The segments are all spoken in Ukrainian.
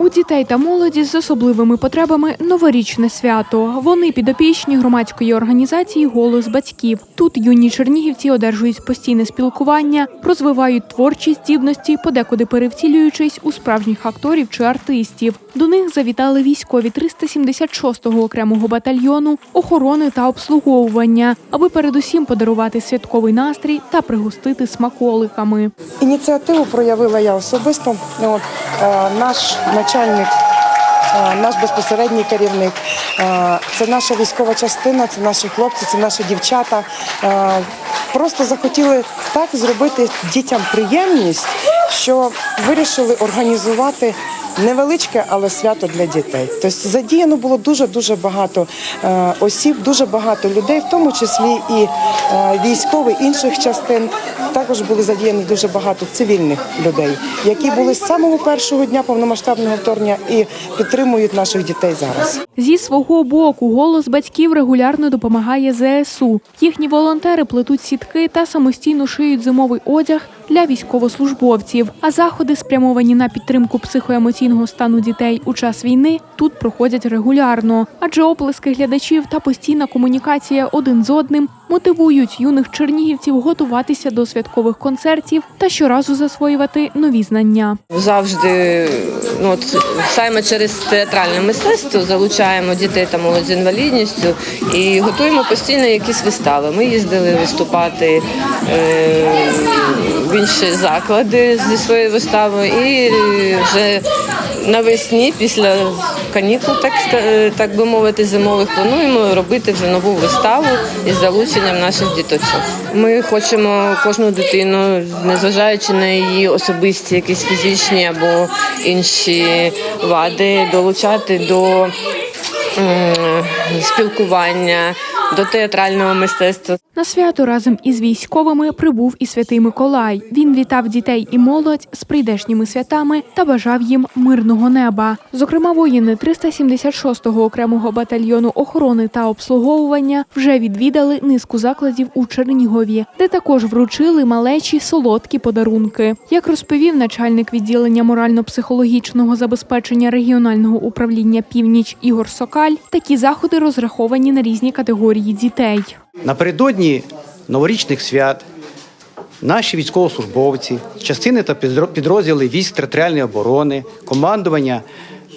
У дітей та молоді з особливими потребами новорічне свято. Вони підопічні громадської організації Голос батьків. Тут юні чернігівці одержують постійне спілкування, розвивають творчі здібності, подекуди перевтілюючись у справжніх акторів чи артистів. До них завітали військові 376-го окремого батальйону охорони та обслуговування, аби передусім подарувати святковий настрій та пригостити смаколиками. Ініціативу проявила я особисто. От, наш начальник, е, наш безпосередній керівник, е, це наша військова частина, це наші хлопці, це наші дівчата. Е, просто захотіли так зробити дітям приємність, що вирішили організувати. Невеличке, але свято для дітей. Тобто задіяно було дуже дуже багато е, осіб, дуже багато людей, в тому числі і е, військових інших частин. Також були задіяні дуже багато цивільних людей, які були з самого першого дня повномасштабного вторгнення і підтримують наших дітей зараз. Зі свого боку голос батьків регулярно допомагає ЗСУ. Їхні волонтери плетуть сітки та самостійно шиють зимовий одяг для військовослужбовців. А заходи, спрямовані на підтримку психоемоційного стану дітей у час війни, тут проходять регулярно, адже оплески глядачів та постійна комунікація один з одним мотивують юних чернігівців готуватися до святкових концертів та щоразу засвоювати нові знання. Завжди ну, от, саме через театральне мистецтво залучаємо дітей та молодь з інвалідністю і готуємо постійно якісь вистави. Ми їздили виступати е, в інші заклади зі своєю виставою і вже навесні, після канікул, так, ска- так би мовити, зимових, плануємо робити вже нову виставу із залученням наших діточок. Ми хочемо кожну дитину, незважаючи на її особисті якісь фізичні або інші вади, долучати до спілкування, до театрального мистецтва. На свято разом із військовими прибув і святий Миколай. Він вітав дітей і молодь з прийдешніми святами та бажав їм мирного неба. Зокрема, воїни 376-го окремого батальйону охорони та обслуговування вже відвідали низку закладів у Чернігові, де також вручили малечі солодкі подарунки. Як розповів начальник відділення морально-психологічного забезпечення регіонального управління Північ Ігор Сокаль, такі заходи розраховані на різні категорії дітей. Напередодні новорічних свят наші військовослужбовці, частини та підро- підрозділи військ територіальної оборони, командування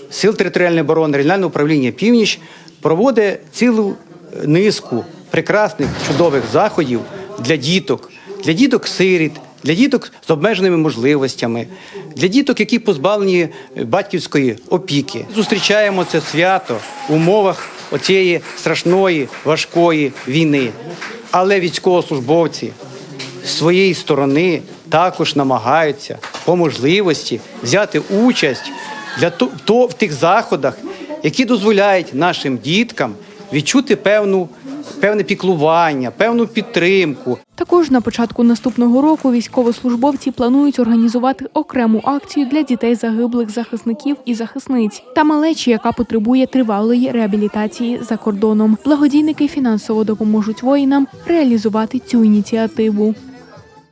сил територіальної оборони, регіонального управління Північ проводить цілу е, низку прекрасних чудових заходів для діток, для діток сиріт. Для діток з обмеженими можливостями, для діток, які позбавлені е, батьківської опіки, зустрічаємо це свято в умовах оцієї страшної важкої війни. Але військовослужбовці з своєї сторони також намагаються по можливості взяти участь для то, в тих заходах, які дозволяють нашим діткам відчути певну, певне піклування, певну підтримку, Також на початку наступного року військовослужбовці планують організувати окрему акцію для дітей загиблих захисників і захисниць та малечі, яка потребує тривалої реабілітації за кордоном. Благодійники фінансово допоможуть воїнам реалізувати цю ініціативу.